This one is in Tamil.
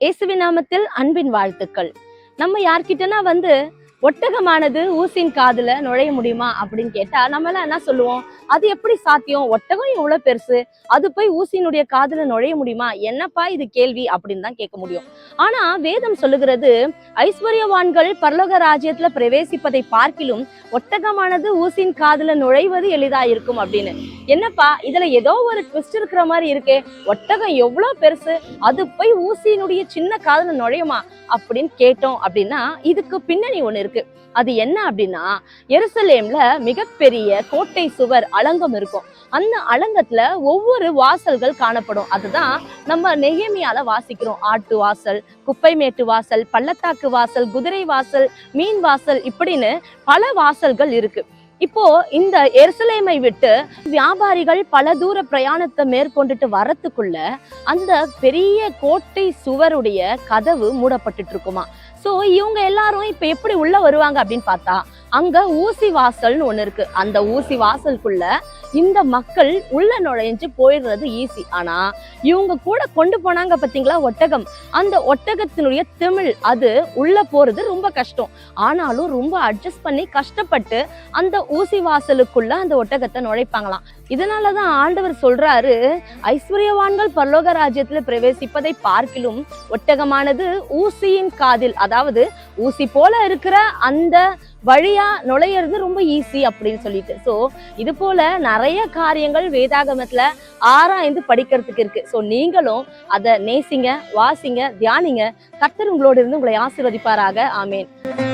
இயேசுவின் நாமத்தில் அன்பின் வாழ்த்துக்கள். நம்ம யார்கிட்டனா வந்து ஒட்டகமானது ஊசின் காதுல நுழைய முடியுமா அப்படின்னு கேட்டா நம்ம எல்லாம் என்ன சொல்லுவோம்? அது எப்படி சாத்தியம்? ஒட்டகம் எவ்வளவு பெருசு? அது போய் ஊசியினுடைய காதுல நுழைய முடியுமா? என்னப்பா இது கேள்வி அப்படின்னு தான் கேட்க முடியும். ஆனா வேதம் சொல்லுகிறது ஐஸ்வர்யவான்கள் பரலோக ராஜ்யத்துல பிரவேசிப்பதை பார்க்கிலும் ஒட்டகமானது ஊசின் காதுல நுழைவது எளிதா இருக்கும் அப்படின்னு. என்னப்பா இதுல ஏதோ ஒரு ட்விஸ்ட் இருக்கிற மாதிரி இருக்கே. ஒட்டகம் எவ்வளவு பெருசு? அது போய் ஊசியினுடைய சின்ன காதுல நுழையுமா அப்படின்னு கேட்டோம் அப்படின்னா இதுக்கு பின்னணி ஒண்ணு இருக்கு. அது என்ன அப்படின்னா எருசலேம்ல மிகப்பெரிய கோட்டை சுவர் அலங்கம் இருக்கும். அந்த அலங்கத்துல ஒவ்வொரு வாசல்கள் காணப்படும். அதுதான் நம்ம நெகேமியால வாசிக்கிறோம். ஆட்டு வாசல் குப்பைமேட்டு வாசல் பள்ளத்தாக்கு வாசல் குதிரை வாசல் மீன் வாசல் இப்படின்னு பல வாசல்கள் இருக்கு. இப்போ இந்த எருசலேமை விட்டு வியாபாரிகள் பல தூர பிரயாணத்தை மேற்கொண்டுட்டு வரத்துக்குள்ள அந்த பெரிய கோட்டை சுவருடைய கதவு மூடப்பட்டுட்டு இருக்குமா. ஸோ இவங்க எல்லாரும் இப்போ எப்படி உள்ளே வருவாங்க அப்படின்னு பார்த்தா அங்க ஊசி வாசல்னு ஒண்ணு இருக்கு. அந்த ஊசி வாசலுக்குள்ள இந்த மக்கள் உள்ள நுழைஞ்சு போயிடுறது ஈஸி ஆனா இவங்க கூட கொண்டு போனாங்க பாத்தீங்களா? ஒட்டகம். அந்த ஒட்டகத்தினுடைய திமிழ் அது உள்ள போறது ரொம்ப கஷ்டம். ஆனாலும் ரொம்ப அட்ஜஸ்ட் பண்ணி கஷ்டப்பட்டு அந்த ஊசி வாசலுக்குள்ள அந்த ஒட்டகத்தை நுழைப்பாங்களாம். இதனாலதான் ஆண்டவர் சொல்றாரு ஐஸ்வர்யவான்கள் பரலோக ராஜ்யத்துல பிரவேசிப்பதை பார்க்கிலும் ஒட்டகமானது ஊசியின் காதில் அதாவது ஊசி போல இருக்கிற அந்த வழியா நுழையிறது ரொம்ப ஈஸி அப்படின்னு சொல்லிட்டு. சோ இது போல நிறைய காரியங்கள் வேதாகமத்துல ஆராய்ந்து படிக்கிறதுக்கு இருக்கு. சோ நீங்களும் அதை நேசிங்க வாசிங்க தியானிங்க. கர்த்தர் உங்களோட இருந்து உங்களை ஆசீர்வதிப்பாராக. ஆமேன்.